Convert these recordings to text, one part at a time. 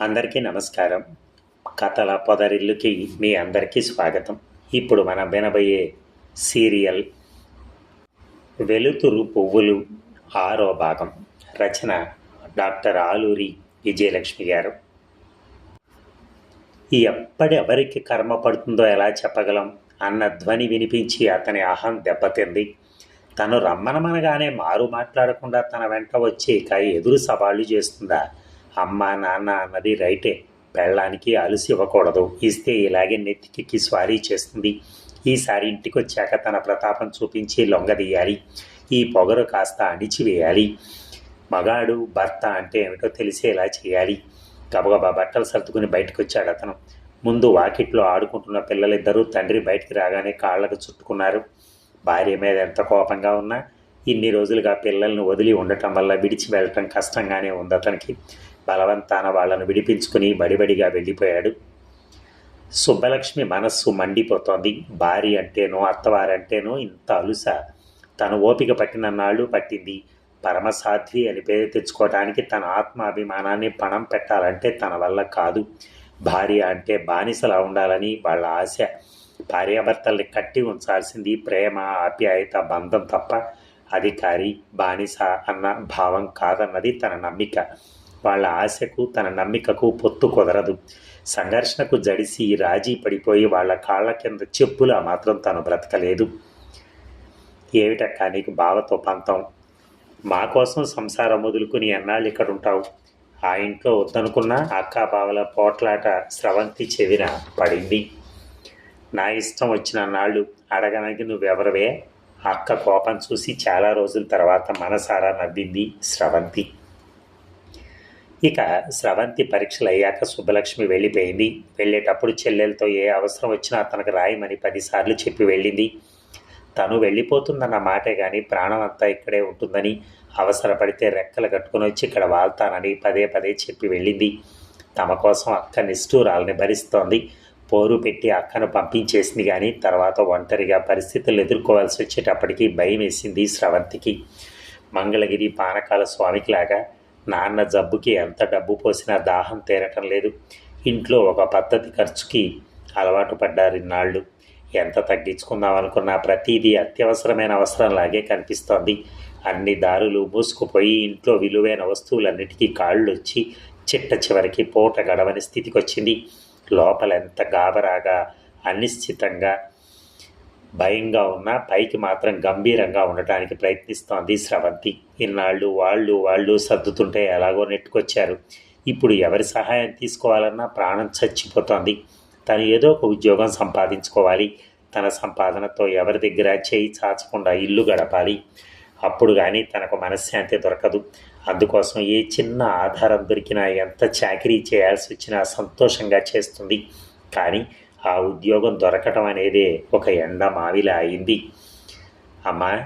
అందరికీ నమస్కారం. కథల పొదరిల్లుకి మీ అందరికీ స్వాగతం. ఇప్పుడు మనం వినబోయే సీరియల్ వెలుతురు పువ్వులు ఆరో భాగం. రచన డాక్టర్ ఆలూరి విజయలక్ష్మి గారు. ఎప్పటివరికి కర్మ పడుతుందో ఎలా చెప్పగలం అన్న ధ్వని వినిపించి అతని అహం దెబ్బతింది. తను రమ్మనమనగానే మారు మాట్లాడకుండా తన వెంట వచ్చి ఇక ఎదురు సవాళ్ళు చేస్తుందా? అమ్మ నాన్న అన్నది రైటే. పెళ్ళానికి అలసి ఇవ్వకూడదు. ఇస్తే ఇలాగే నెత్తికెక్కి స్వారీ చేస్తుంది. ఈసారి ఇంటికి వచ్చాక తన ప్రతాపం చూపించి లొంగదీయాలి ఈ పొగరు కాస్త అణిచివేయాలి. మగాడు భర్త అంటే ఏమిటో తెలిసేలా చేయాలి. గబగబా బట్టలు సర్దుకుని బయటకు వచ్చాడు అతను. ముందు వాకిట్లో ఆడుకుంటున్న పిల్లలిద్దరూ తండ్రి బయటికి రాగానే కాళ్ళకు చుట్టుకున్నారు. భార్య మీద ఎంత కోపంగా ఉన్నా ఇన్ని రోజులుగా పిల్లల్ని వదిలి ఉండటం వల్ల విడిచి వెళ్ళటం కష్టంగానే ఉంది అతనికి. బలవంతాన వాళ్ళను విడిపించుకుని బడిబడిగా వెళ్ళిపోయాడు. సుబ్బలక్ష్మి మనస్సు మండిపోతోంది. భార్య అంటేనో అత్తవారంటేనో ఇంత అలుస. తను ఓపిక పట్టిన నాళ్ళు పట్టింది. పరమసాధ్వి అని పేరు తెచ్చుకోవడానికి తన ఆత్మాభిమానాన్ని పణం పెట్టాలంటే తన వల్ల కాదు. భార్య అంటే బానిసలా ఉండాలని వాళ్ళ ఆశ. భార్యాభర్తల్ని కట్టి ఉంచాల్సింది ప్రేమ ఆప్యాయత బంధం తప్ప అధికారి బానిస అన్న భావం కాదన్నది తన నమ్మిక. వాళ్ళ ఆశకు తన నమ్మికకు పొత్తు కుదరదు. సంఘర్షణకు జడిసి రాజీ పడిపోయి వాళ్ళ కాళ్ళ కింద చెప్పులా మాత్రం తను బ్రతకలేదు. ఏమిటక్కా నీకు బావతో పంతం? మా కోసం సంసారం వదులుకుని ఎన్నాళ్ళు ఇక్కడ ఉంటావు ఆ ఇంట్లో వద్దనుకున్న అక్క బావల పోట్లాట స్రవంతి చెవిన పడింది. నా ఇష్టం వచ్చిన నాళ్ళు అడగడానికి నువ్వెవరవే? అక్క కోపం చూసి చాలా రోజుల తర్వాత మనసారా నవ్వింది స్రవంతి. ఇక స్రవంతి పరీక్షలు అయ్యాక సుబ్బలక్ష్మి వెళ్ళిపోయింది. వెళ్ళేటప్పుడు చెల్లెలతో ఏ అవసరం వచ్చినా తనకు రాయమని పదిసార్లు చెప్పి వెళ్ళింది. తను వెళ్ళిపోతుందన్న మాటే కానీ ప్రాణం అంతా ఇక్కడే ఉంటుందని అవసరపడితే రెక్కలు కట్టుకుని వచ్చి ఇక్కడ వాళ్తానని పదే పదే చెప్పి వెళ్ళింది. తమ కోసం అక్క నిష్ఠూరాలని భరిస్తోంది. పోరు పెట్టి అక్కను పంపించేసింది కానీ తర్వాత ఒంటరిగా పరిస్థితులు ఎదుర్కోవాల్సి వచ్చేటప్పటికి భయం వేసింది స్రవంతికి. మంగళగిరి పానకాల స్వామికిలాగా నాన్న జబ్బుకి ఎంత డబ్బు పోసినా దాహం తీరటం లేదు. ఇంట్లో ఒక పద్ధతి ఖర్చుకి అలవాటు పడ్డారు ఇన్నాళ్ళు. ఎంత తగ్గించుకుందాం అనుకున్నా ప్రతిదీ అత్యవసరమైన అవసరంలాగే కనిపిస్తోంది. అన్ని దారులు మూసుకుపోయి ఇంట్లో విలువైన వస్తువులన్నిటికీ కాళ్ళు వచ్చి చిట్ట చివరికి పూట గడవని స్థితికి వచ్చింది లోపల ఎంత గాబరాగా అనిశ్చితంగా భయంగా ఉన్నా పైకి మాత్రం గంభీరంగా ఉండటానికి ప్రయత్నిస్తోంది స్రవంతి. ఇన్నాళ్ళు వాళ్ళు వాళ్ళు సర్దుతుంటే ఎలాగో నెట్టుకొచ్చారు. ఇప్పుడు ఎవరి సహాయం తీసుకోవాలన్నా ప్రాణం చచ్చిపోతోంది. తను ఏదో ఒక ఉద్యోగం సంపాదించుకోవాలి. తన సంపాదనతో ఎవరి దగ్గర చేయి చాచకుండా ఇల్లు గడపాలి. అప్పుడు కానీ తనకు మనశ్శాంతి దొరకదు. అందుకోసం ఏ చిన్న ఆధారం దొరికినా ఎంత చాకరీ చేయాల్సి వచ్చినా సంతోషంగా చేస్తుంది. కానీ ఆ ఉద్యోగం దొరకటం అనేది ఒక ఎండ మావిలా అయింది. అమ్మా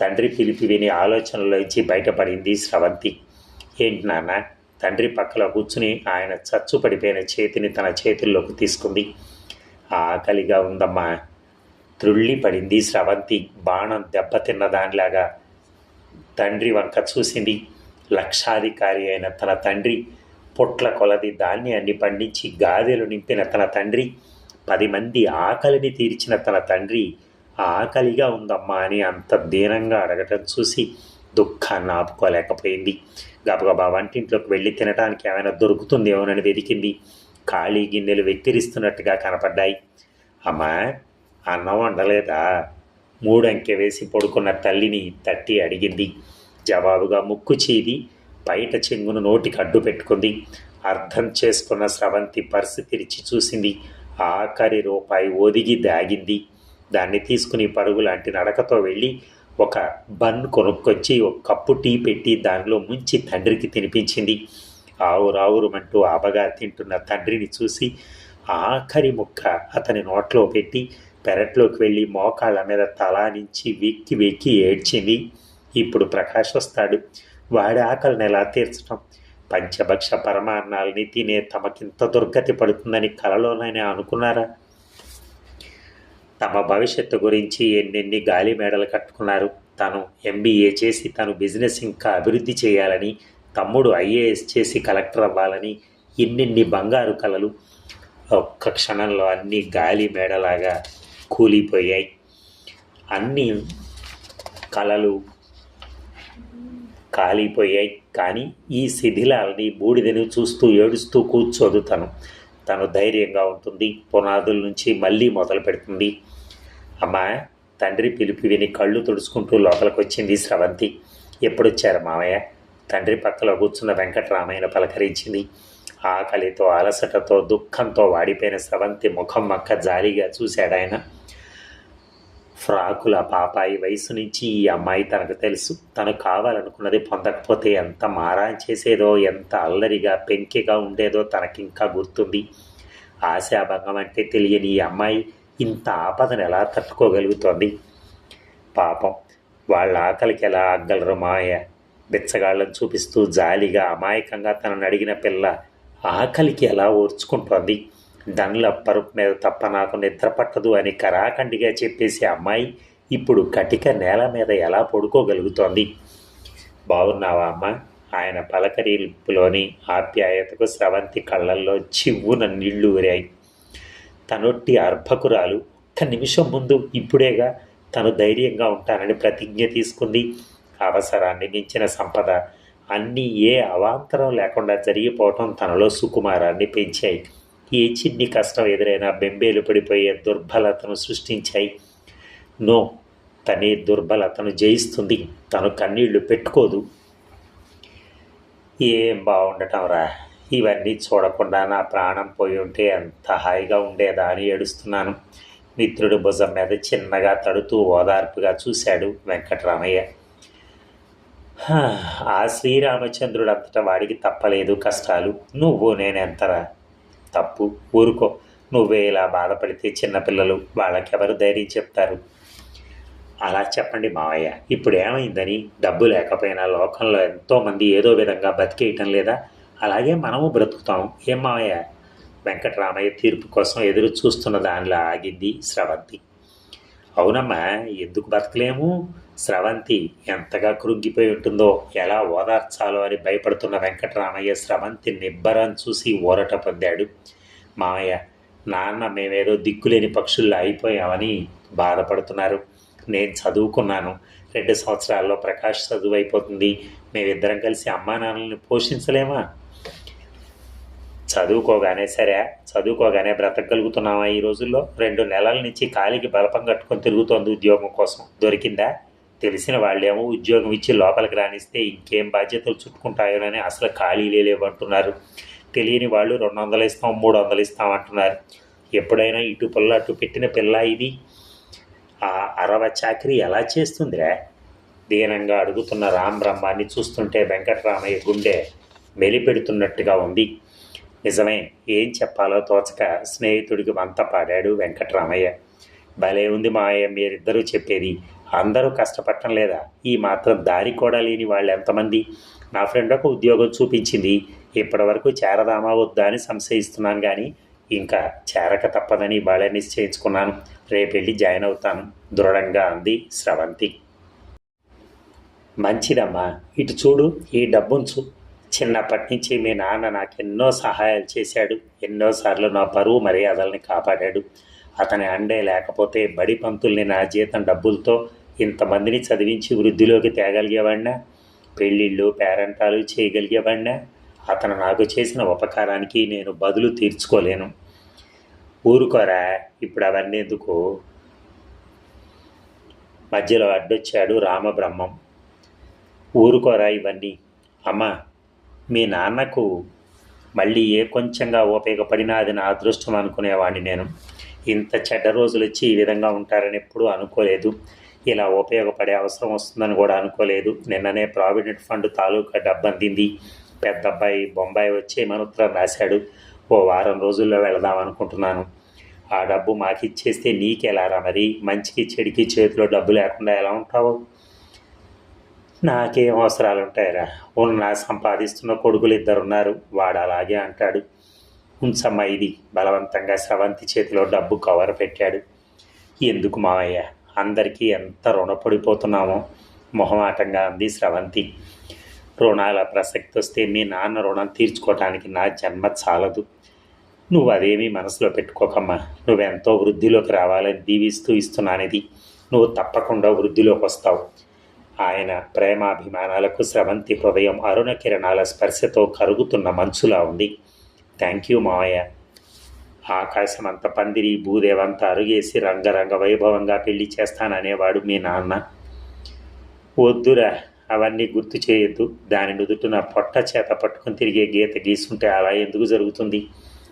తండ్రి పిలిపి విని ఆలోచనలోంచి బయటపడింది స్రవంతి. ఏంటి నాన్న తండ్రి పక్కలో కూర్చుని ఆయన చచ్చు పడిపోయిన చేతిని తన చేతుల్లోకి తీసుకుంది. ఆకలిగా ఉందమ్మా. త్రుళ్ళి పడింది స్రవంతి. బాణం దెబ్బతిన్న దానిలాగా తండ్రి వంక చూసింది. లక్షాధికారి అయిన తన తండ్రి పొట్ల కొలది ధాన్యాన్ని పండించి గాదెలు నింపిన తన తండ్రి పది మంది ఆకలిని తీర్చిన తన తండ్రి ఆకలిగా ఉందమ్మా అని అంత దీనంగా అడగటం చూసి దుఃఖాన్ని ఆపుకోలేకపోయింది. గబగబా వంటింట్లోకి వెళ్ళి తినడానికి ఏమైనా దొరుకుతుందేమోనని వెతికింది. ఖాళీ గిన్నెలు వెక్కిరిస్తున్నట్టుగా కనపడ్డాయి. అమ్మా అన్నం వండలేదా? మూడంకె వేసి పడుకున్న తల్లిని తట్టి అడిగింది. జవాబుగా ముక్కు చీది బయట చెంగును నోటికి అడ్డు పెట్టుకుంది. అర్థం చేసుకున్న స్రవంతి పరిస్థితి తెరిచి చూసింది. ఆఖరి రూపాయి ఒదిగి దాగింది. దాన్ని తీసుకుని పరుగు లాంటి నడకతో వెళ్ళి ఒక బన్ కొనుక్కొచ్చి ఒక కప్పు టీ పెట్టి దానిలో ముంచి తండ్రికి తినిపించింది. ఆవురావురుమంటూ ఆబగా తింటున్న తండ్రిని చూసి ఆఖరి ముక్క అతని నోట్లో పెట్టి పెరట్లోకి వెళ్ళి మోకాళ్ళ మీద తలానించి వెక్కి వెక్కి ఏడ్చింది. ఇప్పుడు ప్రకాష్ వస్తాడు. వాడి ఆకలిని ఎలా తీర్చడం పంచభక్ష పరమాన్నాల్ని తినే తమకింత దుర్గతి పడుతుందని కలలోనైనా అనుకున్నారా? తమ భవిష్యత్తు గురించి ఎన్నెన్ని గాలి మేడలు కట్టుకున్నారు. తను ఎంబీఏ చేసి తను బిజినెస్ ఇంకా అభివృద్ధి చేయాలని తమ్ముడు ఐఏఎస్ చేసి కలెక్టర్ అవ్వాలని ఇన్నిన్ని బంగారు కలలు ఒక్క క్షణంలో అన్ని గాలి మేడలాగా కూలిపోయాయి. అన్ని కళలు కాలిపోయాయి. కానీ ఈ శిథిలాలని బూడిదని చూస్తూ ఏడుస్తూ కూర్చోదు తను. తను ధైర్యంగా ఉంటుంది. పునాదుల నుంచి మళ్ళీ మొదలు పెడుతుంది. అమ్మా తండ్రి పిలుపు విని కళ్ళు తుడుచుకుంటూ లోపలికి వచ్చింది స్రవంతి. ఎప్పుడొచ్చారు మామయ్య? తండ్రి పక్కలో కూర్చున్న వెంకటరామయ్యను పలకరించింది. ఆకలితో అలసటతో దుఃఖంతో వాడిపోయిన స్రవంతి ముఖం మక్క జాలిగా చూశాడు ఆయన ఫ్రాకుల పాపాయి వయసు నుంచి ఈ అమ్మాయి తనకు తెలుసు. తను కావాలనుకున్నది పొందకపోతే ఎంత మారా చేసేదో ఎంత అల్లరిగా పెంకిగా ఉండేదో తనకింకా గుర్తుంది. ఆశాభంగం అంటే తెలియని ఈ అమ్మాయి ఇంత ఆపదను ఎలా తట్టుకోగలుగుతోంది? పాపం వాళ్ళ ఆకలికి ఎలా అగ్గలరు మాయ? బిచ్చగాళ్ళను చూపిస్తూ జాలిగా అమాయకంగా తనను అడిగిన పిల్ల ఆకలికి ఎలా ఓర్చుకుంటోంది? దండ్ల పరుపు మీద తప్ప నాకు నిద్ర పట్టదు అని కరాఖండిగా చెప్పేసి అమ్మాయి ఇప్పుడు కటిక నేల మీద ఎలా పడుకోగలుగుతోంది? బాగున్నావా అమ్మ? ఆయన పలకరింపులోని ఆప్యాయతకు స్రవంతి కళ్ళల్లో చివ్వున నీళ్ళు ఊరాయి. తనొట్టి అర్భకురాలు ఒక్క నిమిషం ముందు ఇప్పుడేగా తను ధైర్యంగా ఉంటానని ప్రతిజ్ఞ తీసుకుంది. అవసరాన్ని మించిన సంపద అన్నీ ఏ అవాంతరం లేకుండా జరిగిపోవటం తనలో సుకుమారాన్ని పెంచాయి. ఏ చిన్ని కష్టం ఎదురైనా బెంబేలు పడిపోయే దుర్బలతను సృష్టించాయి. నో తనే దుర్బలతను జయిస్తుంది. తను కన్నీళ్ళు పెట్టుకోదు. ఏం బాగుండటం రా? ఇవన్నీ చూడకుండా నా ప్రాణం పోయి ఉంటే ఎంత హాయిగా ఉండేదా అని ఏడుస్తున్నాను. మిత్రుడు భుజం మీద చిన్నగా తడుతూ ఓదార్పుగా చూశాడు వెంకటరామయ్య. ఆ శ్రీరామచంద్రుడు అంతటా వాడికి తప్పలేదు కష్టాలు. నువ్వు నేనెంతరా? తప్పు. ఊరుకో. నువ్వే ఇలా బాధపడితే చిన్నపిల్లలు వాళ్ళకెవరు ధైర్యం చెప్తారు? అలా చెప్పండి మావయ్య. ఇప్పుడు ఏమైందని? డబ్బు లేకపోయినా లోకంలో ఎంతోమంది ఏదో విధంగా బతికేయటం లేదా? అలాగే మనము బ్రతుకుతాం. ఏం మావయ్య? వెంకటరామయ్య తీర్పు కోసం ఎదురు చూస్తున్న దానిలో ఆగింది స్రవంతి అవునమ్మా ఎందుకు బతకలేము? స్రవంతి ఎంతగా కృంగిపోయి ఉంటుందో ఎలా ఓదార్చాలో అని భయపడుతున్న వెంకటరామయ్య స్రవంతి నిబ్బరం చూసి ఊరట పొందాడు. మామయ్య నాన్న మేమేదో దిక్కులేని పక్షుల్లో అయిపోయామని బాధపడుతున్నారు. నేను చదువుకున్నాను. రెండు సంవత్సరాల్లో ప్రకాష్ చదువు అయిపోతుంది మేమిద్దరం కలిసి అమ్మా నాన్నల్ని పోషించలేమా? చదువుకోగానే సరే చదువుకోగానే బ్రతకగలుగుతున్నావా ఈ రోజుల్లో? రెండు నెలల నుంచి కాలికి బలపం కట్టుకొని తిరుగుతోంది ఉద్యోగం కోసం. దొరికిందా? తెలిసిన వాళ్ళేమో ఉద్యోగం ఇచ్చి లోపలికి రానిస్తే ఇంకేం బాధ్యతలు చుట్టుకుంటాయోనని అసలు ఖాళీలే లేవంటున్నారు తెలియని వాళ్ళు రెండు వందలు ఇస్తాం మూడు వందలు ఇస్తాం అంటున్నారు. ఎప్పుడైనా ఇటు పిల్ల అటు పెట్టిన పిల్ల ఇది? ఆ అరవ చాకరీ ఎలా చేస్తుందిరా? దీనంగా అడుగుతున్న రామ్ బ్రహ్మాన్ని చూస్తుంటే వెంకటరామయ్య గుండె మెలిపెడుతున్నట్టుగా ఉంది. నిజమే ఏం చెప్పాలో తోచక స్నేహితుడికి వంత పాడాడు వెంకటరామయ్య. భలే ఉంది మాయ మీరిద్దరూ చెప్పేది. అందరూ కష్టపడటం లేదా? ఈ మాత్రం దారి కూడా లేని వాళ్ళు ఎంతమంది? నా ఫ్రెండ్ ఒక ఉద్యోగం చూపించింది. ఇప్పటివరకు చేరదామా వద్దా అని సంశయిస్తున్నాను కానీ ఇంకా చేరక తప్పదని బాగా నిశ్చయించుకున్నాను. రేపెళ్ళి జాయిన్ అవుతాను. దృఢంగా అంది స్రవంతి. మంచిదమ్మా. ఇటు చూడు ఈ డబ్బుంచు. చిన్నప్పటి నుంచి మీ నాన్న నాకు ఎన్నో సహాయాలు చేశాడు. ఎన్నోసార్లు నా పరువు మర్యాదల్ని కాపాడాడు. అతని అండే లేకపోతే బడి పంతుల్ని నా జీతం డబ్బులతో ఇంతమందిని చదివించి వృద్ధిలోకి తేగలిగేవాడినా పెళ్ళిళ్ళు పేరంటాలు చేయగలిగేవాడినా అతను నాకు చేసిన ఉపకారానికి నేను బదులు తీర్చుకోలేను. ఊరుకోరా ఇప్పుడు అవన్నీ ఎందుకు? మధ్యలో అడ్డొచ్చాడు రామబ్రహ్మం. ఊరుకోరా ఇవన్నీ. అమ్మా మీ నాన్నకు మళ్ళీ ఏ కొంచెంగా ఉపయోగపడినా అది నా అదృష్టం అనుకునేవాడిని నేను. ఇంత చెడ్డ రోజులు వచ్చి ఈ విధంగా ఉంటారని ఎప్పుడూ అనుకోలేదు. ఇలా ఉపయోగపడే అవసరం వస్తుందని కూడా అనుకోలేదు. నిన్ననే ప్రావిడెంట్ ఫండ్ తాలూకా డబ్బు అందింది. పెద్ద అబ్బాయి బొంబాయి వచ్చి మనోత్తరం రాశాడు. ఓ వారం రోజుల్లో వెళదాం అనుకుంటున్నాను. ఆ డబ్బు మాకు ఇచ్చేస్తే నీకెలారా మరి? మంచికి చెడికి చేతిలో డబ్బు లేకుండా ఎలా ఉంటావు? నాకేం అవసరాలు ఉంటాయిరా ఉన్న సంపాదిస్తున్న కొడుకులు ఇద్దరు ఉన్నారు వాడు అలాగే అంటాడు. ఉంచమ్మ ఇది. బలవంతంగా స్రవంతి చేతిలో డబ్బు కవర్ పెట్టాడు. ఎందుకు మావయ్య? అందరికీ ఎంత రుణపడిపోతున్నామో మొహమాటంగా అంది స్రవంతి. రుణాల ప్రసక్తి వస్తే మీ నాన్న రుణం తీర్చుకోవటానికి నా జన్మ చాలదు. నువ్వు అదేమీ మనసులో పెట్టుకోకమ్మా. నువ్వెంతో వృద్ధిలోకి రావాలని దీవిస్తూ ఇస్తున్నానిది. నువ్వు తప్పకుండా వృద్ధిలోకి వస్తావు. ఆయన ప్రేమాభిమానాలకు స్రవంతి హృదయం అరుణ కిరణాల స్పర్శతో కరుగుతున్న మంచులా ఉంది. థ్యాంక్ యూ మావయ్య. ఆకాశమంత పందిరి భూదేవంతా అరుగేసి రంగరంగ వైభవంగా పెళ్ళి చేస్తాననేవాడు మీ నాన్న. వద్దురా అవన్నీ గుర్తు చేయొద్దు. దాని నుదుటిన పొట్ట చేత పట్టుకుని తిరిగే గీత గీసుంటే అలా ఎందుకు జరుగుతుంది?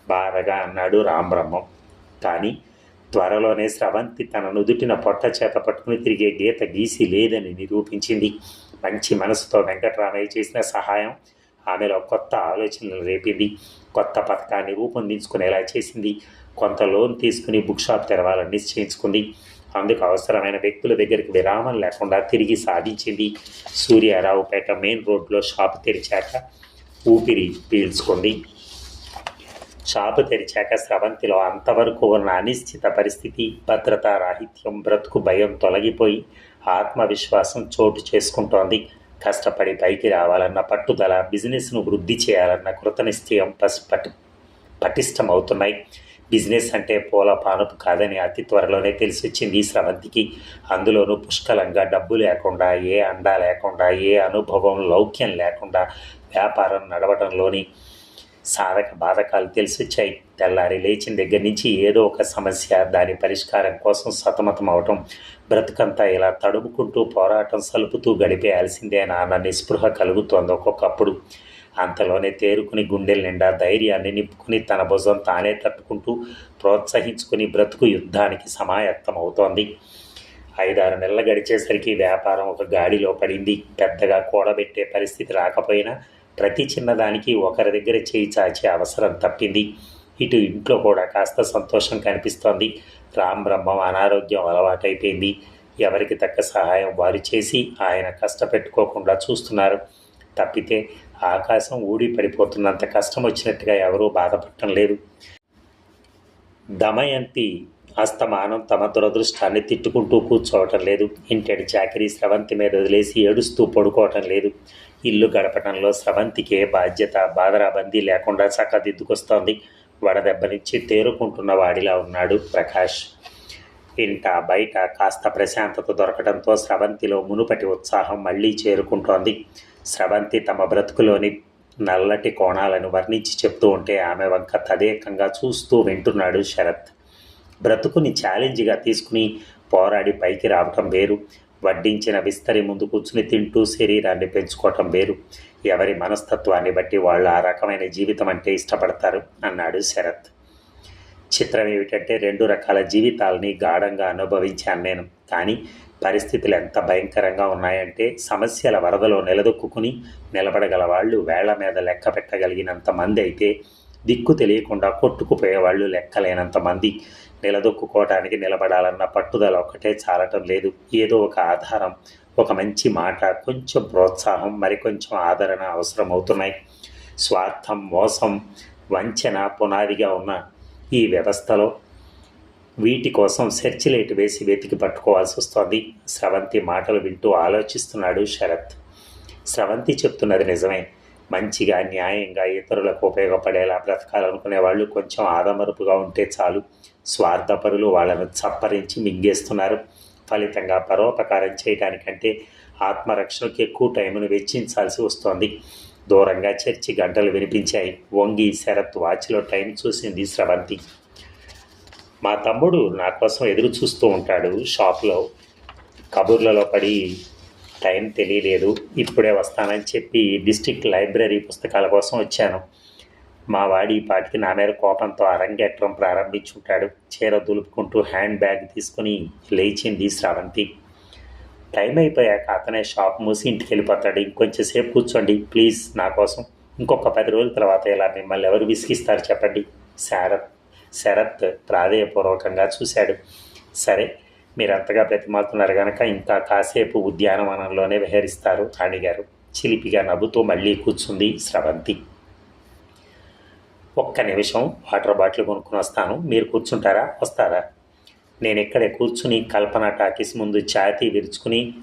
బాధగా అన్నాడు రామబ్రహ్మం కానీ త్వరలోనే స్రవంతి తన నుదుటిన పొట్ట చేత పట్టుకుని తిరిగే గీత గీసి లేదని నిరూపించింది. మంచి మనసుతో వెంకటరామయ్య చేసిన సహాయం ఆమెలో కొత్త ఆలోచనలు రేపింది. కొత్త పథకాన్ని రూపొందించుకునేలా చేసింది. కొంత లోన్ తీసుకుని బుక్ షాప్ తెరవాలని నిశ్చయించుకుంది. అందుకు అవసరమైన వ్యక్తుల దగ్గరికి విరామం లేకుండా తిరిగి సాధించింది. సూర్యారావుపేట మెయిన్ రోడ్లో షాపు తెరిచాక ఊపిరి పీల్చుకుంది. షాపు తెరిచాక స్రవంతిలో అంతవరకు ఉన్న అనిశ్చిత పరిస్థితి భద్రతా రాహిత్యం బ్రతుకు భయం తొలగిపోయి ఆత్మవిశ్వాసం చోటు చేసుకుంటోంది. కష్టపడి పైకి రావాలన్న పట్టుదల బిజినెస్ను వృద్ధి చేయాలన్న కృతనిశ్చయం పస్ పటి పటిష్టం అవుతున్నాయి బిజినెస్ అంటే పూల పానుపు కాదని అతి త్వరలోనే తెలిసి వచ్చింది శ్రవంతికి అందులోనూ పుష్కలంగా డబ్బు లేకుండా ఏ అండా లేకుండా ఏ అనుభవం లౌక్యం లేకుండా వ్యాపారం నడవడంలోని సాధక బాధకాలు తెలిసి వచ్చాయి తెల్లారి లేచిన దగ్గర నుంచి ఏదో ఒక సమస్య దాని పరిష్కారం కోసం సతమతం అవటం బ్రతుకంతా ఇలా తడుముకుంటూ పోరాటం సలుపుతూ గడిపేయాల్సిందే నాన్న నిస్పృహ కలుగుతోంది ఒక్కొక్కప్పుడు. అంతలోనే తేరుకుని గుండెల నిండా ధైర్యాన్ని నింపుకుని తన భుజం తానే తట్టుకుంటూ ప్రోత్సహించుకుని బ్రతుకు యుద్ధానికి సమాయత్తం అవుతోంది ఐదారు నెలలు గడిచేసరికి వ్యాపారం ఒక గాడిలో పడింది. పెద్దగా కూడబెట్టే పరిస్థితి రాకపోయినా ప్రతి చిన్నదానికి ఒకరి దగ్గర చేయి చాచే అవసరం తప్పింది. ఇటు ఇంట్లో కూడా కాస్త సంతోషం కనిపిస్తోంది. రామ్ బ్రహ్మం అనారోగ్యం అలవాటైపోయింది. ఎవరికి తక్క సహాయం వారు చేసి ఆయన కష్టపెట్టుకోకుండా చూస్తున్నారు. తప్పితే ఆకాశం ఊడి పడిపోతున్నంత కష్టం వచ్చినట్టుగా ఎవరూ బాధపడటం లేదు. దమయంతి అస్తమానం తమ దురదృష్టాన్ని తిట్టుకుంటూ కూర్చోవటం లేదు. ఇంటెడు చాకరీ స్రవంతి మీద వదిలేసి ఏడుస్తూ పడుకోవటం లేదు. ఇల్లు గడపడంలో స్రవంతికే బాధ్యత బాధరాబందీ లేకుండా చక్కదిద్దుకొస్తోంది వడదెబ్బ నుంచి తేరుకుంటున్న వాడిలా ఉన్నాడు ప్రకాష్. ఇంట బయట కాస్త ప్రశాంతత దొరకడంతో స్రవంతిలో మునుపటి ఉత్సాహం మళ్ళీ చేరుకుంటోంది. స్రవంతి తమ బ్రతుకులోని నల్లటి కోణాలను వర్ణించి చెప్తూ ఉంటే ఆమె వంక తదేకంగా చూస్తూ వింటున్నాడు శరత్. బ్రతుకుని ఛాలెంజ్గా తీసుకుని పోరాడి పైకి రావటం వేరు. వడ్డించిన విస్తరి ముందు కూర్చుని తింటూ శరీరాన్ని పెంచుకోవటం వేరు. ఎవరి మనస్తత్వాన్ని బట్టి వాళ్ళు ఆ రకమైన జీవితం అంటే ఇష్టపడతారు అన్నాడు శరత్. చిత్రం ఏమిటంటే రెండు రకాల జీవితాలని గాఢంగా అనుభవించాను నేను. కానీ పరిస్థితులు ఎంత భయంకరంగా ఉన్నాయంటే సమస్యల వరదలో నిలదొక్కుని నిలబడగల వాళ్ళు వేళ్ళ మీద లెక్క పెట్టగలిగినంత మంది అయితే దిక్కు తెలియకుండా కొట్టుకుపోయే వాళ్ళు లెక్కలేనంత మంది. నిలదొక్కుకోవటానికి నిలబడాలన్న పట్టుదల ఒక్కటే చాలటం లేదు. ఏదో ఒక ఆధారం ఒక మంచి మాట కొంచెం ప్రోత్సాహం మరికొంచెం ఆదరణ అవసరం అవుతున్నాయి స్వార్థం మోసం వంచన పునాదిగా ఉన్న ఈ వ్యవస్థలో వీటి కోసం సెర్చ్ లైట్ వేసి వెతికి పట్టుకోవాల్సి వస్తోంది. స్రవంతి మాటలు వింటూ ఆలోచిస్తున్నాడు శరత్. స్రవంతి చెప్తున్నది నిజమే. మంచిగా న్యాయంగా ఇతరులకు ఉపయోగపడేలా బ్రతకాలనుకునే వాళ్ళు కొంచెం ఆదమరుపుగా ఉంటే చాలు. స్వార్థపరులు వాళ్ళను చప్పరించి మింగేస్తున్నారు. ఫలితంగా పరోపకారం చేయడానికంటే ఆత్మరక్షణకు ఎక్కువ టైంను వెచ్చించాల్సి వస్తోంది. దూరంగా చర్చి గంటలు వినిపించాయి. వంగి శరత్ వాచ్లో టైం చూసింది స్రవంతి. మా తమ్ముడు నా కోసం ఎదురు చూస్తూ ఉంటాడు షాప్లో. కబుర్లలో పడి టైం తెలియలేదు. ఇప్పుడే వస్తానని చెప్పి డిస్ట్రిక్ట్ లైబ్రరీ పుస్తకాల కోసం వచ్చాను. మా వాడి ఈ పాటికి నా మీద కోపంతో అరంగేట్రం ప్రారంభించుంటాడు. చీర దులుపుకుంటూ హ్యాండ్ బ్యాగ్ తీసుకుని లేచింది స్రవంతి. టైం అయిపోయాక అతనే షాప్ మూసి ఇంటికి వెళ్ళిపోతాడు. ఇంకొంచెం సేపు కూర్చోండి ప్లీజ్ నా కోసం. ఇంకొక పది రోజుల తర్వాత ఇలా మిమ్మల్ని ఎవరు విసిగిస్తారు చెప్పండి. శరత్ శరత్ ప్రాధేయపూర్వకంగా చూశాడు. సరే మీరు అంతగా బ్రతిమాలుతున్నారు కనుక ఇంకా కాసేపు ఉద్యానవనంలోనే విహరిస్తారు అడిగారు చిలిపిగా నవ్వుతూ మళ్ళీ కూర్చుంది స్రవంతి. ఒక్క నిమిషం వాటర్ బాటిల్ కొనుక్కొని వస్తాను. మీరు కూర్చుంటారా? వస్తారా? నేను ఇక్కడే కూర్చుని కల్పన టాకీస్ ముందు ఛాతీ విరుచుకుని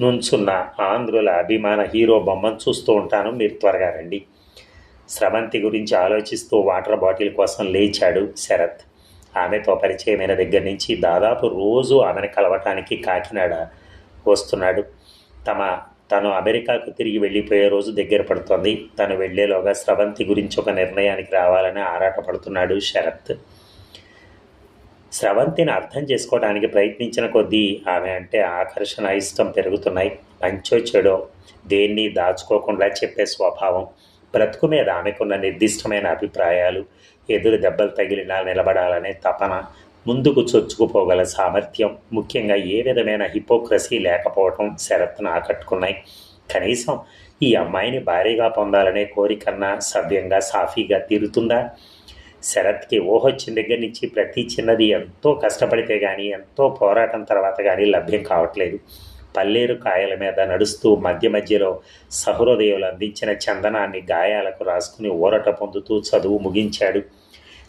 నుంచున్న ఆంధ్రుల అభిమాన హీరో బొమ్మను చూస్తూ ఉంటాను. మీరు త్వరగా రండి. స్రవంతి గురించి ఆలోచిస్తూ వాటర్ బాటిల్ కోసం లేచాడు శరత్. ఆమెతో పరిచయమైన దగ్గర నుంచి దాదాపు రోజు ఆమెను కలవటానికి కాకినాడ వస్తున్నాడు. తమ తను అమెరికాకు తిరిగి వెళ్ళిపోయే రోజు దగ్గర పడుతోంది. తను వెళ్ళేలోగా స్రవంతి గురించి ఒక నిర్ణయానికి రావాలని ఆరాటపడుతున్నాడు శరత్. స్రవంతిని అర్థం చేసుకోవడానికి ప్రయత్నించిన కొద్దీ ఆమె అంటే ఆకర్షణ ఇష్టం పెరుగుతున్నాయి. మంచో చెడో దేన్ని దాచుకోకుండా చెప్పే స్వభావం బ్రతుకు మీద ఆమెకున్న నిర్దిష్టమైన అభిప్రాయాలు ఎదురు దెబ్బలు తగిలినా నిలబడాలనే తపన ముందుకు చొచ్చుకుపోగల సామర్థ్యం ముఖ్యంగా ఏ విధమైన హిపోక్రసీ లేకపోవటం శరత్ను ఆకట్టుకున్నాయి. కనీసం ఈ అమ్మాయిని భారీగా పొందాలనే కోరికన్నా సవ్యంగా సాఫీగా తీరుతుందా? శరత్కి ఊహొచ్చిన దగ్గర నుంచి ప్రతి చిన్నది ఎంతో కష్టపడితే కానీ ఎంతో పోరాటం తర్వాత కానీ లభ్యం కావట్లేదు. పల్లేరు కాయల మీద నడుస్తూ మధ్య మధ్యలో సహృదయులు అందించిన చందనాన్ని గాయాలకు రాసుకుని ఊరట పొందుతూ చదువు ముగించాడు.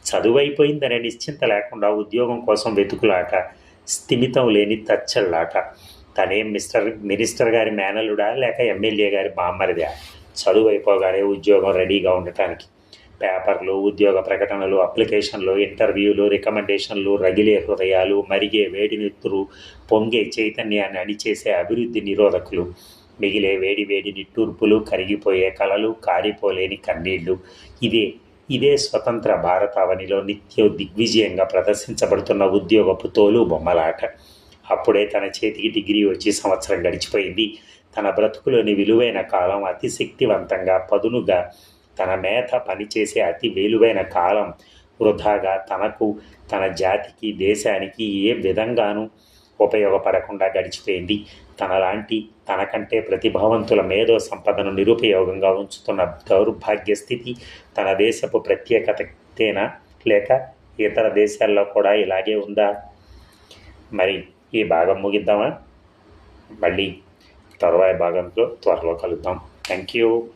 చదువు అయిపోయిందనే నిశ్చింత లేకుండా ఉద్యోగం కోసం వెతుకులాట స్థిమితం లేని తచ్చల్లాట. తనేం మిస్టర్ మినిస్టర్ గారి మేనలుడా లేక ఎమ్మెల్యే గారి బామ్మరిదా? చదువు అయిపోగానే ఉద్యోగం రెడీగా ఉండటానికి. పేపర్లు ఉద్యోగ ప్రకటనలు అప్లికేషన్లు ఇంటర్వ్యూలు రికమెండేషన్లు రగిలే హృదయాలు మరిగే వేడి నిత్తులు పొంగే చైతన్యాన్ని అణిచేసే అభివృద్ధి నిరోధకులు. మిగిలే వేడి వేడి నిట్టూర్పులు కరిగిపోయే కలలు కారిపోలేని కన్నీళ్ళు. ఇదే ఇదే స్వతంత్ర భారతావనిలో నిత్యం దిగ్విజయంగా ప్రదర్శించబడుతున్న ఉద్యోగపు తోలు బొమ్మలాట. అప్పుడే తన చేతికి డిగ్రీ వచ్చి సంవత్సరం గడిచిపోయింది. తన బ్రతుకులోని విలువైన కాలం అతి శక్తివంతంగా పదునుగా తన మేత పనిచేసే అతి విలువైన కాలం వృధాగా తనకు తన జాతికి దేశానికి ఏ విధంగానూ ఉపయోగపడకుండా గడిచిపోయింది. తనలాంటి తనకంటే ప్రతిభావంతుల మేధో సంపదను నిరుపయోగంగా ఉంచుతున్న దౌర్భాగ్య స్థితి తన దేశపు ప్రత్యేకతేనా లేక ఇతర దేశాల్లో కూడా ఇలాగే ఉందా? మరి ఈ భాగం ముగిద్దామా? మళ్ళీ తరువాయి భాగంలో త్వరలో కలుద్దాం. Thank you.